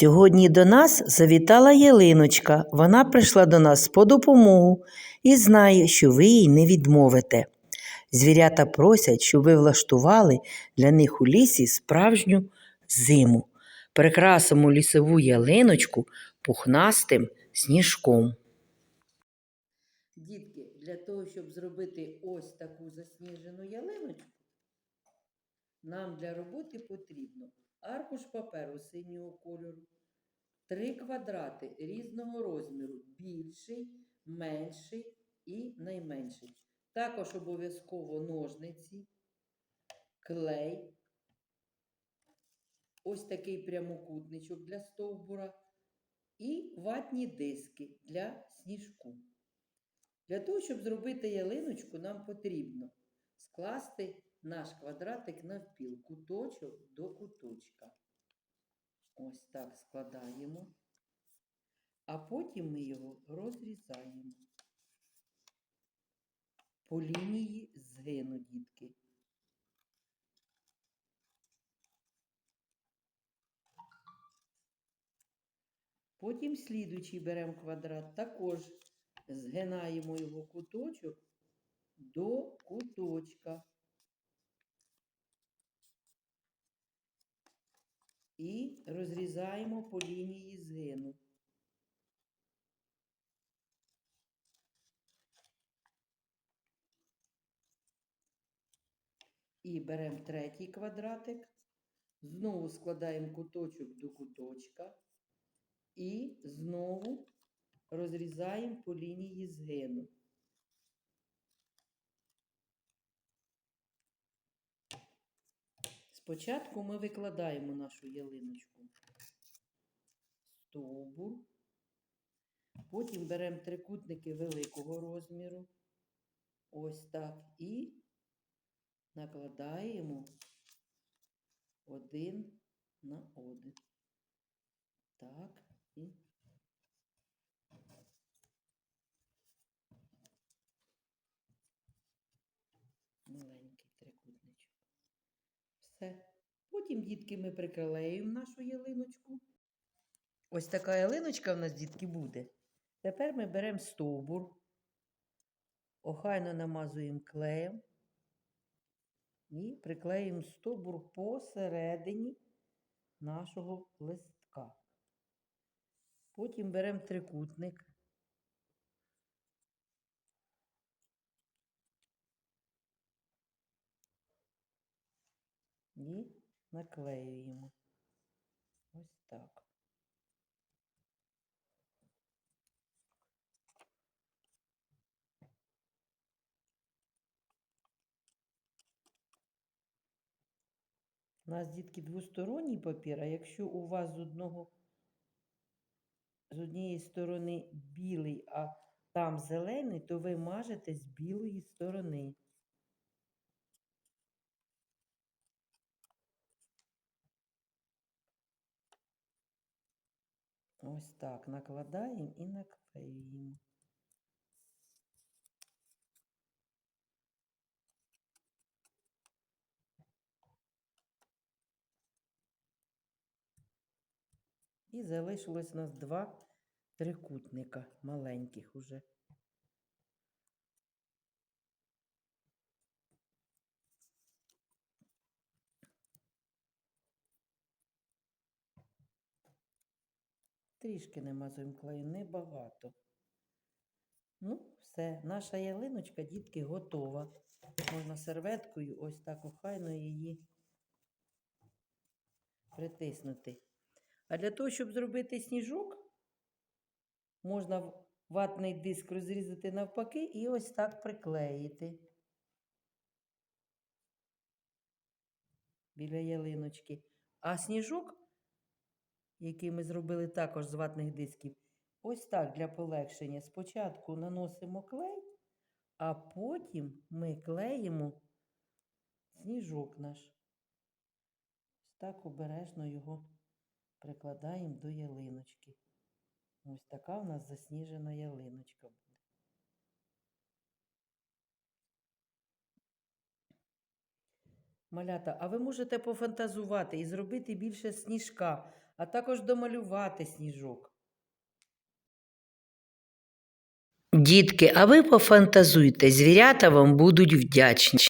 Сьогодні до нас завітала ялиночка. Вона прийшла до нас по допомогу і знає, що ви їй не відмовите. Звірята просять, щоб ви влаштували для них у лісі справжню зиму. Прикрасимо лісову ялиночку пухнастим сніжком. Дітки, для того, щоб зробити ось таку засніжену ялиночку, нам для роботи потрібно аркуш паперу синього кольору, три квадрати різного розміру, більший, менший і найменший. Також обов'язково ножниці, клей, ось такий прямокутничок для стовбура і ватні диски для сніжку. Для того, щоб зробити ялиночку, нам потрібно скласти наш квадратик навпіл, куточок до куточка. Ось так складаємо, а потім ми його розрізаємо по лінії згину, дітки. Потім слідуючий беремо квадрат, також згинаємо його куточок до куточка. І розрізаємо по лінії згину. І беремо третій квадратик, знову складаємо куточок до куточка і знову розрізаємо по лінії згину. Спочатку ми викладаємо нашу ялиночку стовбур, потім беремо трикутники великого розміру, ось так, і накладаємо один на один. Так, і Все. Потім, дітки, ми приклеїмо нашу ялиночку. Ось така ялиночка в нас, дітки, буде. Тепер ми беремо стовбур, охайно намазуємо клеєм і приклеїмо стовбур посередині нашого листка. Потім беремо трикутник. І наклеюємо. Ось так. У нас, дітки, двосторонній папір, а якщо у вас з одного з однієї сторони білий, а там зелений, то ви мажете з білої сторони. Ось так накладаємо і наклеїмо. І залишилось у нас два трикутника маленьких уже. Трішки намазуємо клею, небагато. Ну, все, наша ялиночка, дітки, готова. Можна серветкою ось так охайно її притиснути. А для того, щоб зробити сніжок, можна ватний диск розрізати навпаки і ось так приклеїти біля ялиночки. А сніжок, який ми зробили також з ватних дисків, ось так для полегшення. Спочатку наносимо клей, а потім ми клеїмо сніжок наш. Ось так обережно його прикладаємо до ялиночки. Ось така у нас засніжена ялиночка буде. Малята, а ви можете пофантазувати і зробити більше сніжка, а також домалювати сніжок. Дітки, а ви пофантазуйте, звірята вам будуть вдячні.